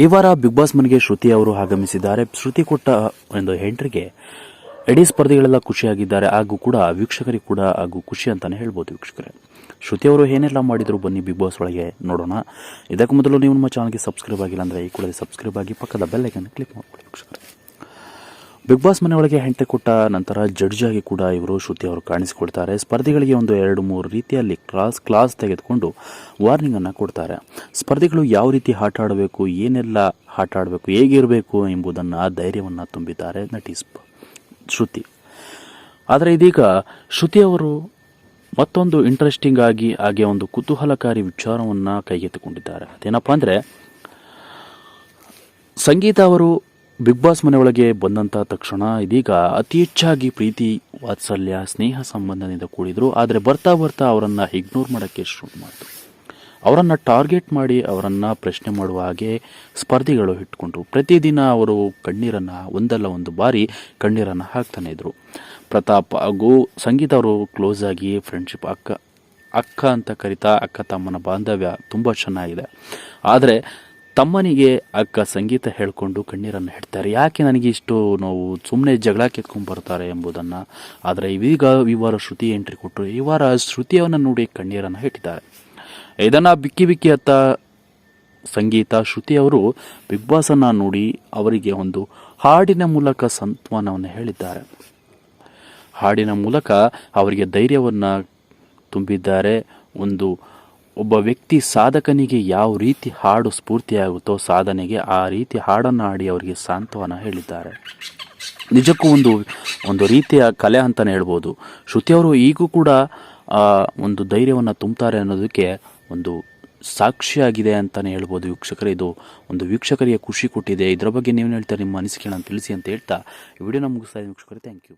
ಈ ವಾರ big boss ಮನೆಗೆ ಶ್ರುತಿ ಅವರು ಆಗಮಿಸಿದ್ದಾರೆ. ಶ್ರುತಿ ಕೊಟ್ಟ ಒಂದು ಎಂಟ್ರಿಗೆ ಇಡೀ ಸ್ಪರ್ಧಿಗಳೆಲ್ಲ ಖುಷಿಯಾಗಿದ್ದಾರೆ. ಹಾಗೂ ಕೂಡ ವೀಕ್ಷಕರಿಗೆ ಕೂಡ ಹಾಗೂ ಖುಷಿ ಅಂತಾನೆ ಹೇಳ್ಬೋದು ವೀಕ್ಷಕರೇ. ಶ್ರುತಿ ಅವರು ಏನೆಲ್ಲ ಮಾಡಿದ್ರು ಬನ್ನಿ ಬಿಗ್ ಬಾಸ್ ಒಳಗೆ ನೋಡೋಣ. ಇದಕ್ಕೂ ಮೊದಲು ನೀವು ನಮ್ಮ ಚಾನಲ್ಗೆ ಸಬ್ಸ್ಕ್ರೈಬ್ ಆಗಿಲ್ಲ ಅಂದರೆ ಈ ಕೂಡಲೇ ಸಬ್ಸ್ಕ್ರೈಬ್ ಆಗಿ ಪಕ್ಕದ ಬೆಲ್ಲೈಕನ್ನು ಕ್ಲಿಕ್ ಮಾಡ್ಕೊಳ್ಳಿ ವೀಕ್ಷಕರೇ. ಬಿಗ್ ಬಾಸ್ ಮನೆಯೊಳಗೆ ಹೆಂಟೆ ಕೊಟ್ಟ ನಂತರ ಜಡ್ಜ್ ಆಗಿ ಕೂಡ ಇವರು ಶ್ರುತಿ ಅವರು ಕಾಣಿಸಿಕೊಳ್ತಾರೆ. ಸ್ಪರ್ಧಿಗಳಿಗೆ ಒಂದು ಎರಡು ಮೂರು ರೀತಿಯಲ್ಲಿ ಕ್ಲಾಸ್ ಕ್ಲಾಸ್ ತೆಗೆದುಕೊಂಡು ವಾರ್ನಿಂಗ್ ಅನ್ನು ಕೊಡ್ತಾರೆ. ಸ್ಪರ್ಧಿಗಳು ಯಾವ ರೀತಿ ಆಟ ಆಡಬೇಕು, ಏನೆಲ್ಲ ಆಟ ಆಡಬೇಕು, ಹೇಗಿರಬೇಕು ಎಂಬುದನ್ನು ಧೈರ್ಯವನ್ನು ತುಂಬಿದ್ದಾರೆ ನಟಿ ಶ್ರುತಿ. ಆದರೆ ಇದೀಗ ಶ್ರುತಿ ಅವರು ಮತ್ತೊಂದು ಇಂಟ್ರೆಸ್ಟಿಂಗ್ ಆಗಿ, ಹಾಗೆ ಒಂದು ಕುತೂಹಲಕಾರಿ ವಿಚಾರವನ್ನು ಕೈಗೆತ್ತಿಕೊಂಡಿದ್ದಾರೆ. ಅದೇನಪ್ಪ ಅಂದರೆ, ಸಂಗೀತ ಅವರು ಬಿಗ್ ಬಾಸ್ ಮನೆಯೊಳಗೆ ಬಂದಂಥ ತಕ್ಷಣ ಇದೀಗ ಅತಿ ಹೆಚ್ಚಾಗಿ ಪ್ರೀತಿ, ವಾತ್ಸಲ್ಯ, ಸ್ನೇಹ ಸಂಬಂಧದಿಂದ ಕೂಡಿದ್ರು. ಆದರೆ ಬರ್ತಾ ಬರ್ತಾ ಅವರನ್ನು ಇಗ್ನೋರ್ ಮಾಡೋಕ್ಕೆ ಶುರು ಮಾಡಿದ್ರು ಅವರನ್ನು ಟಾರ್ಗೆಟ್ ಮಾಡಿ ಅವರನ್ನು ಪ್ರಶ್ನೆ ಮಾಡುವ ಹಾಗೆ ಸ್ಪರ್ಧಿಗಳು ಇಟ್ಕೊಂಡ್ರು ಪ್ರತಿದಿನ ಅವರು ಕಣ್ಣೀರನ್ನು ಒಂದಲ್ಲ ಒಂದು ಬಾರಿ ಕಣ್ಣೀರನ್ನು ಹಾಕ್ತಾನೆ ಇದ್ರು. ಪ್ರತಾಪ್ ಹಾಗೂ ಸಂಗೀತ ಅವರು ಕ್ಲೋಸ್ ಆಗಿ ಫ್ರೆಂಡ್ಶಿಪ್ ಅಕ್ಕ ಅಕ್ಕ ಅಂತ ಕರಿತಾ ಅಕ್ಕ ತಮ್ಮನ ಬಾಂಧವ್ಯ ತುಂಬ ಚೆನ್ನಾಗಿದೆ. ಆದರೆ ತಮ್ಮನಿಗೆ ಅಕ್ಕ ಸಂಗೀತ ಹೇಳಿಕೊಂಡು ಕಣ್ಣೀರನ್ನು ಹೇಳ್ತಾರೆ. ಯಾಕೆ ನನಗೆ ಇಷ್ಟು ನೋವು? ಸುಮ್ಮನೆ ಜಗಳ ಕೆತ್ಕೊಂಡು ಬರ್ತಾರೆ ಎಂಬುದನ್ನು. ಆದರೆ ಇದೀಗ ಈ ವಾರ ಶ್ರುತಿ ಎಂಟ್ರಿ ಕೊಟ್ಟರು ಈ ವಾರ ಶ್ರುತಿಯನ್ನು ನೋಡಿ ಕಣ್ಣೀರನ್ನು ಇಟ್ಟಿದ್ದಾರೆ. ಇದನ್ನು ಬಿಕ್ಕಿ ಬಿಕ್ಕಿ ಅತ್ತ ಸಂಗೀತ ಶ್ರುತಿ ಅವರು ಬಿಗ್ ಬಾಸನ್ನು ನೋಡಿ ಅವರಿಗೆ ಒಂದು ಹಾಡಿನ ಮೂಲಕ ಸಂತ್ವನವನ್ನು ಹೇಳಿದ್ದಾರೆ. ಹಾಡಿನ ಮೂಲಕ ಅವರಿಗೆ ಧೈರ್ಯವನ್ನು ತುಂಬಿದ್ದಾರೆ. ಒಂದು ಒಬ್ಬ ವ್ಯಕ್ತಿ ಸಾಧಕನಿಗೆ ಯಾವ ರೀತಿ ಹಾಡು ಸ್ಫೂರ್ತಿಯಾಗುತ್ತೋ ಸಾಧನೆಗೆ ಆ ರೀತಿ ಹಾಡನ್ನು ಹಾಡಿ ಅವರಿಗೆ ಸಾಂತ್ವನ ಹೇಳಿದ್ದಾರೆ. ನಿಜಕ್ಕೂ ಒಂದು ಒಂದು ರೀತಿಯ ಕಲೆ ಅಂತಲೇ ಹೇಳ್ಬೋದು. ಶ್ರುತಿಯವರು ಈಗೂ ಕೂಡ ಒಂದು ಧೈರ್ಯವನ್ನು ತುಂಬುತ್ತಾರೆ ಅನ್ನೋದಕ್ಕೆ ಒಂದು ಸಾಕ್ಷಿಯಾಗಿದೆ ಅಂತಲೇ ಹೇಳ್ಬೋದು ವೀಕ್ಷಕರೇ. ಇದು ಒಂದು ವೀಕ್ಷಕರಿಗೆ ಖುಷಿ ಕೊಟ್ಟಿದೆ. ಇದರ ಬಗ್ಗೆ ನೀವು ಹೇಳ್ತಾರೆ? ನಿಮ್ಮ ಅನಿಸಿಕೆಗಳನ್ನು ತಿಳಿಸಿ ಅಂತ ಹೇಳ್ತಾ ಈ ವಿಡಿಯೋನ ಮುಗಿಸ್ತಾ ಇದ್ದೀನಿ ವೀಕ್ಷಕರೇ. Thank you